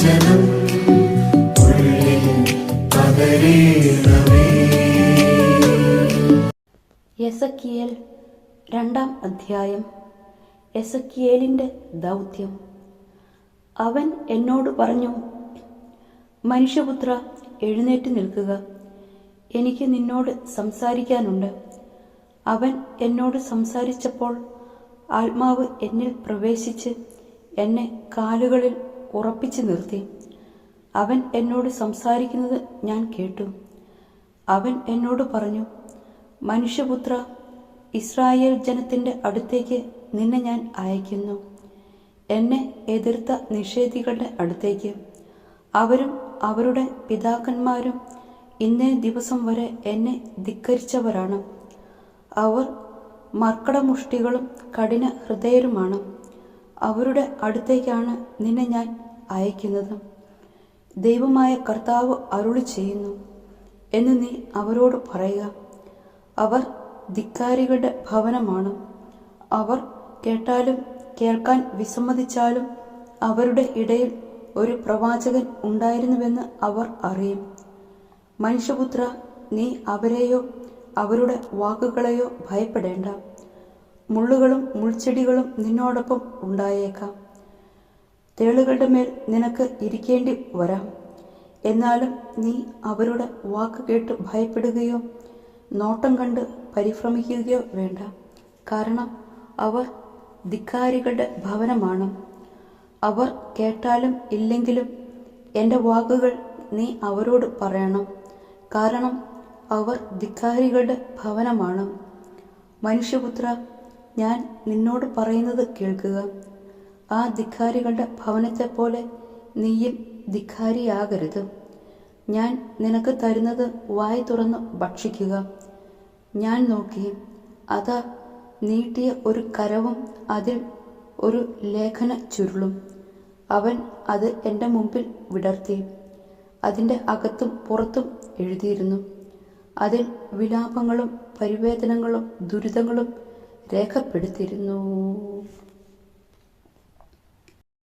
വചനം ഉള്ളിൽ രണ്ടാം അധ്യായം. എസക്കിയേലിന്റെ ദൗത്യം. അവൻ എന്നോട് പറഞ്ഞു മനുഷ്യപുത്ര എഴുന്നേറ്റ് നിൽക്കുക. എനിക്ക് നിന്നോട് സംസാരിക്കാനുണ്ട്. അവൻ എന്നോട് സംസാരിച്ചപ്പോൾ ആത്മാവ് എന്നിൽ പ്രവേശിച്ച് എന്നെ കാലുകളിൽ ഉറപ്പിച്ചു നിർത്തി. അവൻ എന്നോട് സംസാരിക്കുന്നത് ഞാൻ കേട്ടു. അവൻ എന്നോട് പറഞ്ഞു മനുഷ്യപുത്ര ഇസ്രായേൽ ജനത്തിന്റെ അടുത്തേക്ക് നിന്നെ ഞാൻ അയക്കുന്നു എന്നെ എതിർത്ത നിഷേധികളുടെ അടുത്തേക്ക്. അവരും അവരുടെ പിതാക്കന്മാരും ഇന്നേ ദിവസം വരെ എന്നെ ധിക്കരിച്ചവരാണ്. അവർ മർക്കടമുഷ്ടികളും കഠിന ഹൃദയരുമാണ് അവരുടെ അടുത്തേക്കാണ് നിന്നെ ഞാൻ അയക്കുന്നത്. ദൈവമായ കർത്താവ് അരുളി ചെയ്യുന്നു എന്ന് നീ അവരോട് പറയുക. അവർ ധിക്കാരികളുടെ ഭവനമാണ്. അവർ കേട്ടാലും കേൾക്കാൻ വിസമ്മതിച്ചാലും അവരുടെ ഇടയിൽ ഒരു പ്രവാചകൻ ഉണ്ടായിരുന്നുവെന്ന് അവർ അറിയും. മനുഷ്യപുത്ര നീ അവരെയോ അവരുടെ വാക്കുകളെയോ ഭയപ്പെടേണ്ട. മുള്ളുകളും മുൾച്ചെടികളും നിന്നോടൊപ്പം ഉണ്ടായേക്കാം. തേളുകളുടെ മേൽ നിനക്ക് ഇരിക്കേണ്ടി വരാം. എന്നാലും നീ അവരുടെ വാക്ക് കേട്ട് ഭയപ്പെടുകയോ നോട്ടം കണ്ട് പരിഭ്രമിക്കുകയോ വേണ്ട. കാരണം അവർ ധിക്കാരികളുടെ ഭവനമാണ്. അവർ കേട്ടാലും ഇല്ലെങ്കിലും എന്റെ വാക്കുകൾ നീ അവരോട് പറയണം. കാരണം അവർ ധിക്കാരികളുടെ ഭവനമാണ്. മനുഷ്യപുത്ര ഞാൻ നിന്നോട് പറയുന്നത് കേൾക്കുക. ആ ധിക്കാരികളുടെ ഭവനത്തെ പോലെ നീയും ധിക്കാരിയാകരുത്. ഞാൻ നിനക്ക് തരുന്നത് വായി തുറന്ന് ഭക്ഷിക്കുക. ഞാൻ നോക്കി അതാ നീട്ടിയ ഒരു കരവും അതിൽ ഒരു ലേഖന ചുരുളും. അവൻ അത് എന്റെ മുമ്പിൽ വിടർത്തി അതിന്റെ അകത്തും പുറത്തും എഴുതിയിരുന്നു. അതിൽ വിലാപങ്ങളും പരിവേദനങ്ങളും ദുരിതങ്ങളും രേഖപ്പെടുത്തിയിരുന്നു.